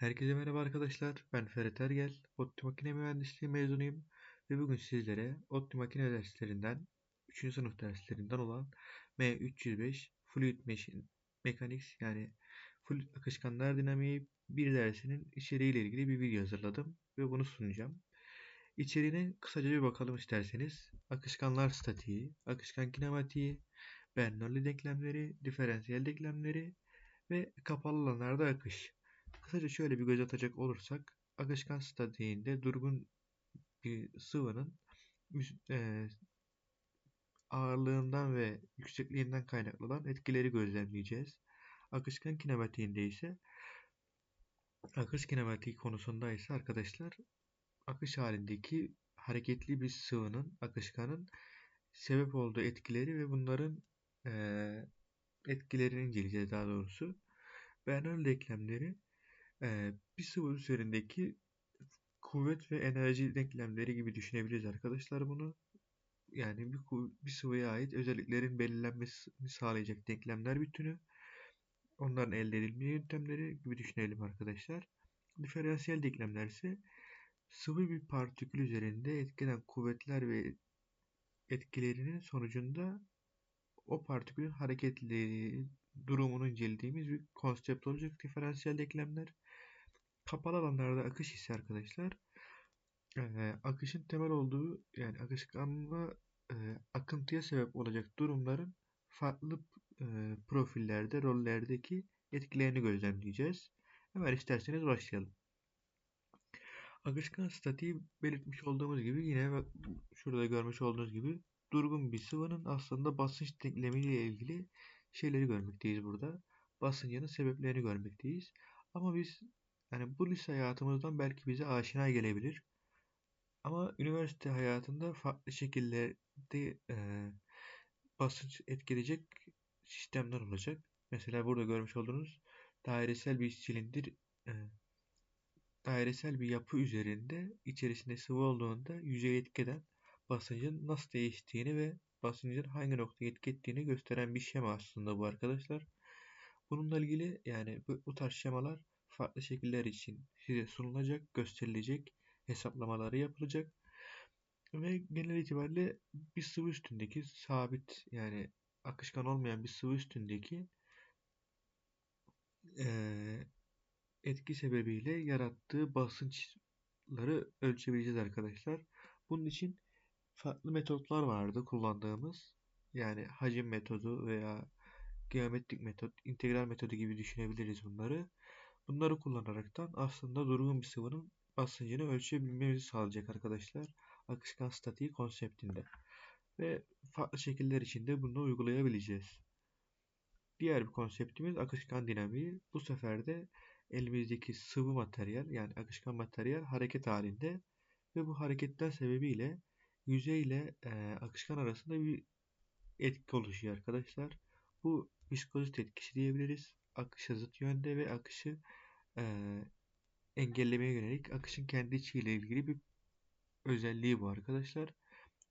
Herkese merhaba arkadaşlar. Ben Ferhat Ergel. ODTÜ Makine Mühendisliği mezunuyum ve bugün sizlere ODTÜ Makine derslerinden 3. sınıf derslerinden olan M305 Fluid Machine Mechanics yani Fluid Akışkanlar Dinamiği bir dersinin içeriğiyle ilgili bir video hazırladım ve bunu sunacağım. İçeriğine kısaca bir bakalım isterseniz. Akışkanlar statiği, akışkan kinematiği, Bernoulli denklemleri, diferansiyel denklemleri ve kapalı alanlarda akış. Kısaca şöyle bir göz atacak olursak akışkan statiğinde durgun bir sıvının e, ağırlığından ve yüksekliğinden kaynaklanan etkileri gözlemleyeceğiz. Akışkan kinematiğinde ise akış kinematiği konusunda ise arkadaşlar akış halindeki hareketli bir sıvının akışkanın sebep olduğu etkileri ve bunların e, etkilerini inceleyeceğiz daha doğrusu. Bernoulli denklemleri e, bir sıvı üzerindeki kuvvet ve enerji denklemleri gibi düşünebiliriz arkadaşlar bunu. Yani bir, bir sıvıya ait özelliklerin belirlenmesini sağlayacak denklemler bütünü. Onların elde edilme yöntemleri gibi düşünelim arkadaşlar. Diferansiyel denklemler ise sıvı bir partikül üzerinde etkilenen kuvvetler ve etkilerinin sonucunda o partikülün hareketli durumunu incelediğimiz bir konsept olacak diferansiyel denklemler. Kapalı alanlarda akış ise arkadaşlar e, akışın temel olduğu yani akışkanlığa e, akıntıya sebep olacak durumların farklı e, profillerde, rollerdeki etkilerini gözlemleyeceğiz. Hemen isterseniz başlayalım. Akışkan statiği belirtmiş olduğumuz gibi yine şurada görmüş olduğunuz gibi durgun bir sıvının aslında basınç denklemiyle ilgili şeyleri görmekteyiz burada. Basıncının sebeplerini görmekteyiz. Ama biz yani bu lise hayatımızdan belki bize aşina gelebilir. Ama üniversite hayatında farklı şekillerde e, basınç etkileyecek sistemler olacak. Mesela burada görmüş olduğunuz dairesel bir silindir e, dairesel bir yapı üzerinde içerisinde sıvı olduğunda yüzeye etkeden basıncın nasıl değiştiğini ve basıncın hangi noktaya etki ettiğini gösteren bir şema aslında bu arkadaşlar. Bununla ilgili yani bu, bu tarz şemalar farklı şekiller için size sunulacak, gösterilecek, hesaplamaları yapılacak ve genel itibariyle bir sıvı üstündeki sabit yani akışkan olmayan bir sıvı üstündeki e, etki sebebiyle yarattığı basınçları ölçebileceğiz arkadaşlar. Bunun için farklı metotlar vardı kullandığımız. Yani hacim metodu veya geometrik metot, integral metodu gibi düşünebiliriz bunları. Bunları kullanaraktan aslında durgun bir sıvının basıncını ölçebilmemizi sağlayacak arkadaşlar. Akışkan statiği konseptinde. Ve farklı şekiller içinde bunu uygulayabileceğiz. Diğer bir konseptimiz akışkan dinamiği. Bu sefer de elimizdeki sıvı materyal yani akışkan materyal hareket halinde ve bu hareketten sebebiyle yüzey ile e, akışkan arasında bir etki oluşuyor arkadaşlar. Bu viskozite etkisi diyebiliriz. Akışa zıt yönde ve akışı e, engellemeye yönelik akışın kendi içiyle ilgili bir özelliği bu arkadaşlar.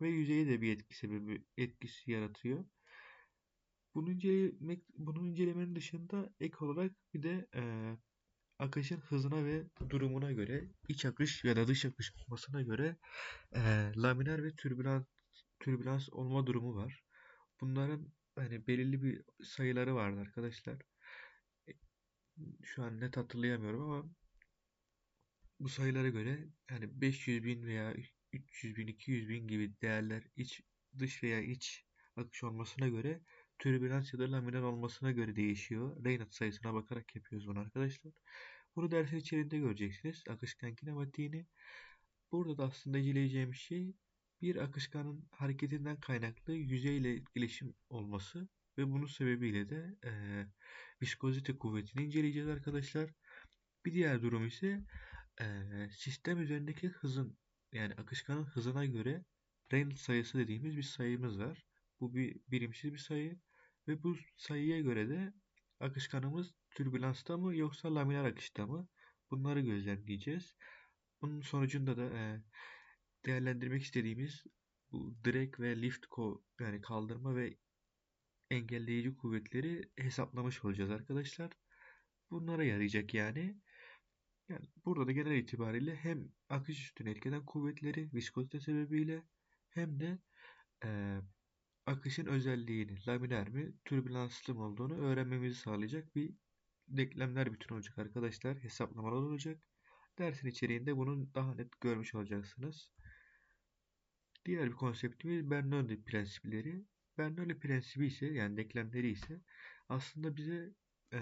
Ve yüzeye de bir etki sebebi etkisi yaratıyor. Bunu incelemek, bunu incelemenin dışında ek olarak bir de e, akışın hızına ve durumuna göre iç akış ya da dış akış olmasına göre e, laminer ve türbülans türbülans olma durumu var. Bunların hani belirli bir sayıları vardı arkadaşlar. Şu an net hatırlayamıyorum ama bu sayılara göre yani 500 bin veya 300 bin, 200 bin gibi değerler iç, dış veya iç akış olmasına göre türbülans ya da laminer olmasına göre değişiyor. Reynolds sayısına bakarak yapıyoruz bunu arkadaşlar. Bunu dersin içerisinde göreceksiniz. Akışkan kinematiğini. Burada da aslında inceleyeceğim şey bir akışkanın hareketinden kaynaklı yüzeyle etkileşim olması ve bunun sebebiyle de e, viskozite kuvvetini inceleyeceğiz arkadaşlar. Bir diğer durum ise e, sistem üzerindeki hızın yani akışkanın hızına göre Reynolds sayısı dediğimiz bir sayımız var. Bu bir birimsiz bir sayı ve bu sayıya göre de akışkanımız türbülansta mı yoksa laminar akışta mı? Bunları gözlemleyeceğiz. Bunun sonucunda da e, değerlendirmek istediğimiz bu drag ve lift ko yani kaldırma ve engelleyici kuvvetleri hesaplamış olacağız arkadaşlar. Bunlara yarayacak yani. Yani burada da genel itibariyle hem akış üstüne etki eden kuvvetleri viskozite sebebiyle hem de e, akışın özelliğini, laminer mi, türbülanslı mı olduğunu öğrenmemizi sağlayacak bir denklemler bütün olacak arkadaşlar. Hesaplamalar olacak. Dersin içeriğinde bunu daha net görmüş olacaksınız. Diğer bir konseptimiz Bernoulli prensipleri. Bernoulli prensibi ise yani denklemleri ise aslında bize e,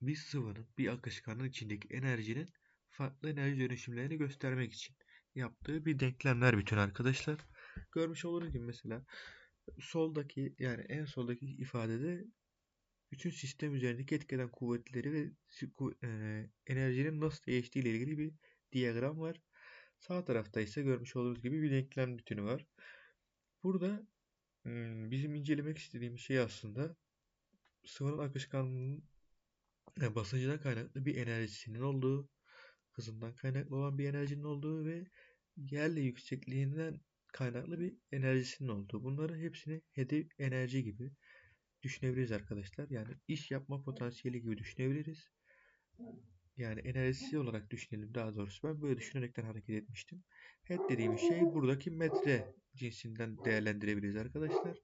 bir sıvının, bir akışkanın içindeki enerjinin farklı enerji dönüşümlerini göstermek için yaptığı bir denklemler bütün arkadaşlar. Görmüş olduğunuz gibi mesela soldaki yani en soldaki ifadede bütün sistem üzerindeki etkeden kuvvetleri ve e, enerjinin nasıl değiştiği ile ilgili bir diyagram var. Sağ tarafta ise görmüş olduğunuz gibi bir denklem bütünü var. Burada bizim incelemek istediğimiz şey aslında sıvının akışkanlığının e, basıncına kaynaklı bir enerjisinin olduğu, hızından kaynaklı olan bir enerjinin olduğu ve yerle yüksekliğinden kaynaklı bir enerjisinin olduğu. Bunların hepsini hedef enerji gibi düşünebiliriz arkadaşlar. Yani iş yapma potansiyeli gibi düşünebiliriz. Yani enerjisi olarak düşünelim daha doğrusu. Ben böyle düşünerekten hareket etmiştim. Head dediğimiz şey buradaki metre cinsinden değerlendirebiliriz arkadaşlar.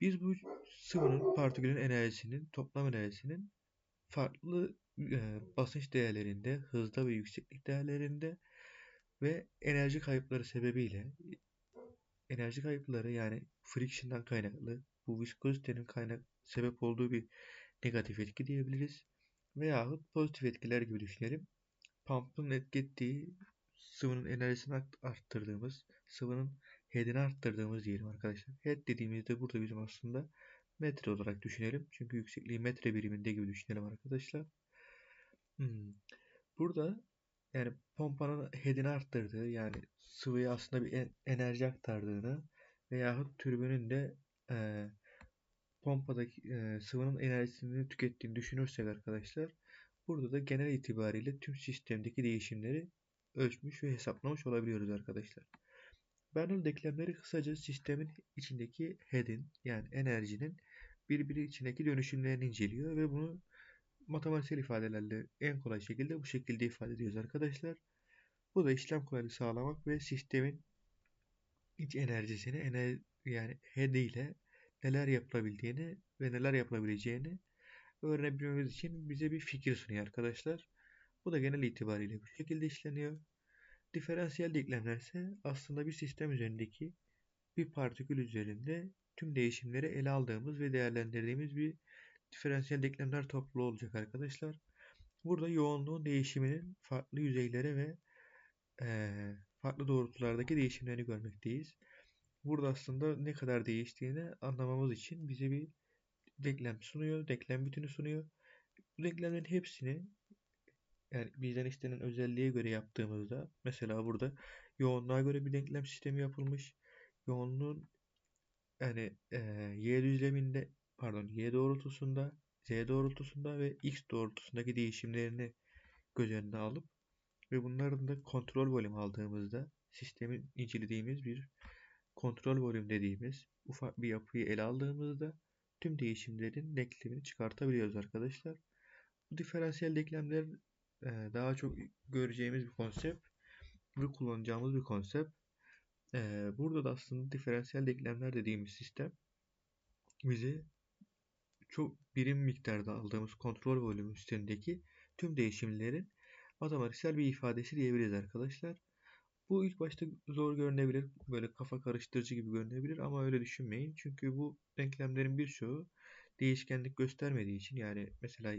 Biz bu sıvının partikülün enerjisinin, toplam enerjisinin farklı e, basınç değerlerinde, hızda ve yükseklik değerlerinde ve enerji kayıpları sebebiyle enerji kayıpları yani friction'dan kaynaklı bu viskozitenin kaynak sebep olduğu bir negatif etki diyebiliriz. Veyahut pozitif etkiler gibi düşünelim. Pump'ın etki sıvının enerjisini arttırdığımız, sıvının head'ini arttırdığımız diyelim arkadaşlar. Head dediğimizde burada bizim aslında metre olarak düşünelim. Çünkü yüksekliği metre biriminde gibi düşünelim arkadaşlar. Hmm. Burada yani pompanın head'ini arttırdığı yani sıvıya aslında bir enerji aktardığını veyahut türbünün de e, pompadaki e, sıvının enerjisini tükettiğini düşünürsek arkadaşlar burada da genel itibariyle tüm sistemdeki değişimleri ölçmüş ve hesaplamış olabiliyoruz arkadaşlar. Bernoulli denklemleri kısaca sistemin içindeki head'in yani enerjinin birbiri içindeki dönüşümlerini inceliyor ve bunu matematiksel ifadelerle en kolay şekilde bu şekilde ifade ediyoruz arkadaşlar. Bu da işlem kolaylığı sağlamak ve sistemin iç enerjisini ener yani head ile neler yapılabildiğini ve neler yapılabileceğini öğrenebilmemiz için bize bir fikir sunuyor arkadaşlar. Bu da genel itibariyle bu şekilde işleniyor. Diferansiyel denklemler aslında bir sistem üzerindeki bir partikül üzerinde tüm değişimleri ele aldığımız ve değerlendirdiğimiz bir diferansiyel denklemler topluluğu olacak arkadaşlar. Burada yoğunluğun değişiminin farklı yüzeylere ve e, farklı doğrultulardaki değişimlerini görmekteyiz. Burada aslında ne kadar değiştiğini anlamamız için bize bir denklem sunuyor, denklem bütünü sunuyor. Bu denklemlerin hepsini yani bizden istenen özelliğe göre yaptığımızda mesela burada yoğunluğa göre bir denklem sistemi yapılmış. Yoğunluğun yani e, y düzleminde pardon y doğrultusunda z doğrultusunda ve x doğrultusundaki değişimlerini göz önüne alıp ve bunların da kontrol volüm aldığımızda sistemin incelediğimiz bir kontrol volüm dediğimiz ufak bir yapıyı ele aldığımızda tüm değişimlerin denklemini çıkartabiliyoruz arkadaşlar. Bu diferansiyel denklemler daha çok göreceğimiz bir konsept ve kullanacağımız bir konsept. E, burada da aslında diferansiyel denklemler dediğimiz sistem bize çok birim miktarda aldığımız kontrol volümü üstündeki tüm değişimlerin matematiksel bir ifadesi diyebiliriz arkadaşlar. Bu ilk başta zor görünebilir, böyle kafa karıştırıcı gibi görünebilir ama öyle düşünmeyin. Çünkü bu denklemlerin birçoğu değişkenlik göstermediği için yani mesela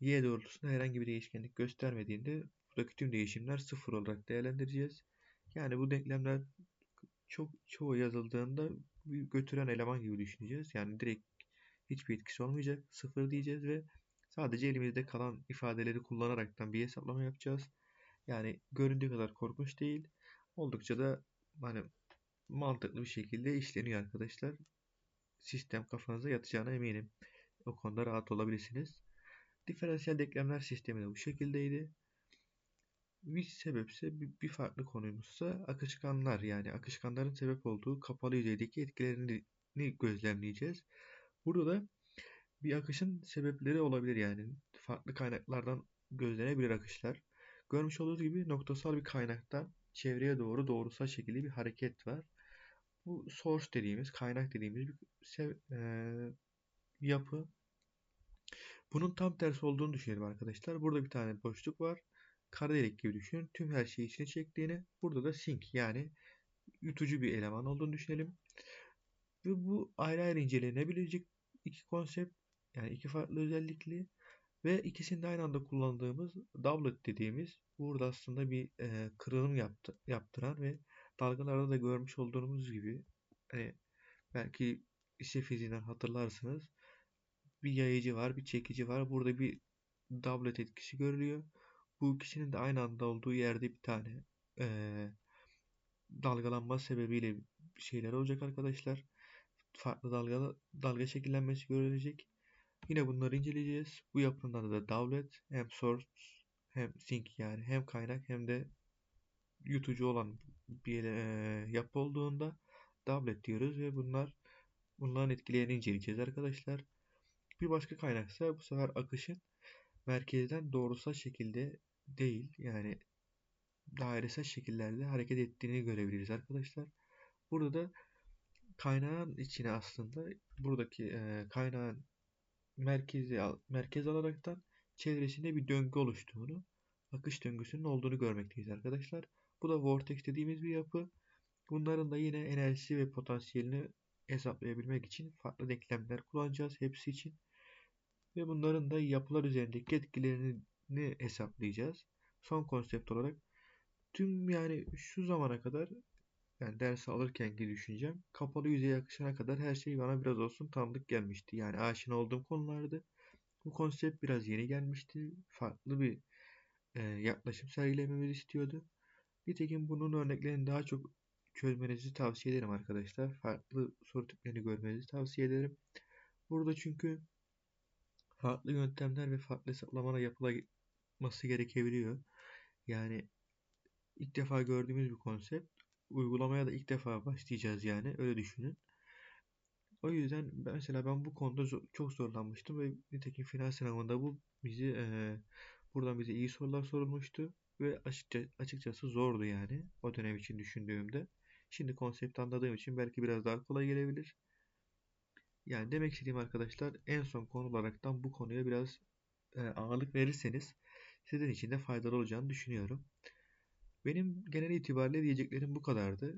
y doğrultusunda herhangi bir değişkenlik göstermediğinde buradaki tüm değişimler sıfır olarak değerlendireceğiz. Yani bu denklemler çok çoğu yazıldığında götüren eleman gibi düşüneceğiz. Yani direkt hiçbir etkisi olmayacak. Sıfır diyeceğiz ve sadece elimizde kalan ifadeleri kullanaraktan bir hesaplama yapacağız. Yani göründüğü kadar korkunç değil. Oldukça da hani mantıklı bir şekilde işleniyor arkadaşlar. Sistem kafanıza yatacağına eminim. O konuda rahat olabilirsiniz. Diferansiyel denklemler sistemi de bu şekildeydi. Bir sebepse bir farklı konumuzsa akışkanlar yani akışkanların sebep olduğu kapalı yüzeydeki etkilerini gözlemleyeceğiz. Burada da bir akışın sebepleri olabilir yani farklı kaynaklardan gözlenebilir akışlar. Görmüş olduğunuz gibi noktasal bir kaynaktan çevreye doğru doğrusal şekilde bir hareket var. Bu source dediğimiz, kaynak dediğimiz bir e, yapı. Bunun tam tersi olduğunu düşünelim arkadaşlar. Burada bir tane boşluk var. Kara delik gibi düşünün. Tüm her şeyi içine çektiğini. Burada da sink yani yutucu bir eleman olduğunu düşünelim. Ve bu ayrı ayrı incelenebilecek iki konsept yani iki farklı özellikli ve ikisini de aynı anda kullandığımız doublet dediğimiz burada aslında bir e, kırılım yaptı, yaptıran ve dalgalarda da görmüş olduğumuz gibi hani belki ise fiziğinden hatırlarsınız bir yayıcı var bir çekici var burada bir doublet etkisi görülüyor bu ikisinin de aynı anda olduğu yerde bir tane e, dalgalanma sebebiyle şeyler olacak arkadaşlar farklı dalga, dalga şekillenmesi görülecek Yine bunları inceleyeceğiz. Bu yapının da Doublet. Hem source hem sink yani hem kaynak hem de yutucu olan bir e, yapı olduğunda doublet diyoruz ve bunlar bunların etkilerini inceleyeceğiz arkadaşlar. Bir başka kaynaksa bu sefer akışın merkezden doğrusal şekilde değil yani dairesel şekillerde hareket ettiğini görebiliriz arkadaşlar. Burada da kaynağın içine aslında buradaki e, kaynağın merkezi merkez alaraktan çevresinde bir döngü oluştuğunu, akış döngüsünün olduğunu görmekteyiz arkadaşlar. Bu da vortex dediğimiz bir yapı. Bunların da yine enerjisi ve potansiyelini hesaplayabilmek için farklı denklemler kullanacağız hepsi için. Ve bunların da yapılar üzerindeki etkilerini hesaplayacağız. Son konsept olarak tüm yani şu zamana kadar yani ders alırkenki düşüncem kapalı yüzeye akışına kadar her şey bana biraz olsun tanıdık gelmişti. Yani aşina olduğum konulardı. Bu konsept biraz yeni gelmişti. Farklı bir e, yaklaşım sergilememizi istiyordu. Nitekim bunun örneklerini daha çok çözmenizi tavsiye ederim arkadaşlar. Farklı soru tiplerini görmenizi tavsiye ederim. Burada çünkü farklı yöntemler ve farklı hesaplamalar yapılması gerekebiliyor. Yani ilk defa gördüğümüz bir konsept uygulamaya da ilk defa başlayacağız yani öyle düşünün. O yüzden mesela ben bu konuda çok zorlanmıştım ve nitekim final sınavında bu bizi e, buradan bize iyi sorular sorulmuştu ve açıkça, açıkçası zordu yani o dönem için düşündüğümde. Şimdi konsept anladığım için belki biraz daha kolay gelebilir. Yani demek istediğim arkadaşlar en son konu olaraktan bu konuya biraz e, ağırlık verirseniz sizin için de faydalı olacağını düşünüyorum. Benim genel itibariyle diyeceklerim bu kadardı.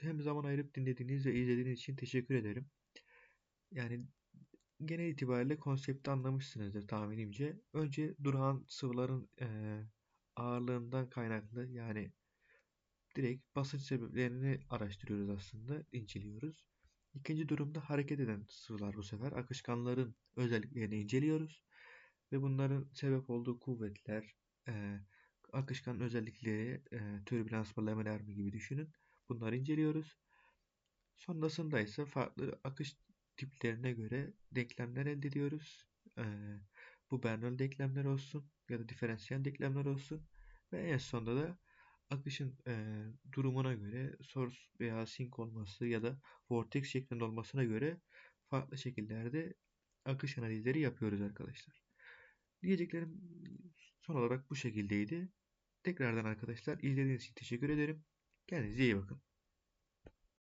Hem zaman ayırıp dinlediğiniz ve izlediğiniz için teşekkür ederim. Yani genel itibariyle konsepti anlamışsınızdır tahminimce. Önce durağan sıvıların e, ağırlığından kaynaklı yani direkt basınç sebeplerini araştırıyoruz aslında, inceliyoruz. İkinci durumda hareket eden sıvılar bu sefer akışkanların özelliklerini inceliyoruz ve bunların sebep olduğu kuvvetler, e, akışkan özellikleri, e, türbülans ve laminermi gibi düşünün. Bunları inceliyoruz. Sonrasında ise farklı akış tiplerine göre denklemler elde ediyoruz. E, bu Bernoulli denklemler olsun ya da diferansiyel denklemler olsun. Ve en sonunda da akışın e, durumuna göre source veya sink olması ya da vortex şeklinde olmasına göre farklı şekillerde akış analizleri yapıyoruz arkadaşlar. Diyeceklerim son olarak bu şekildeydi. Tekrardan arkadaşlar izlediğiniz için teşekkür ederim. Kendinize iyi bakın.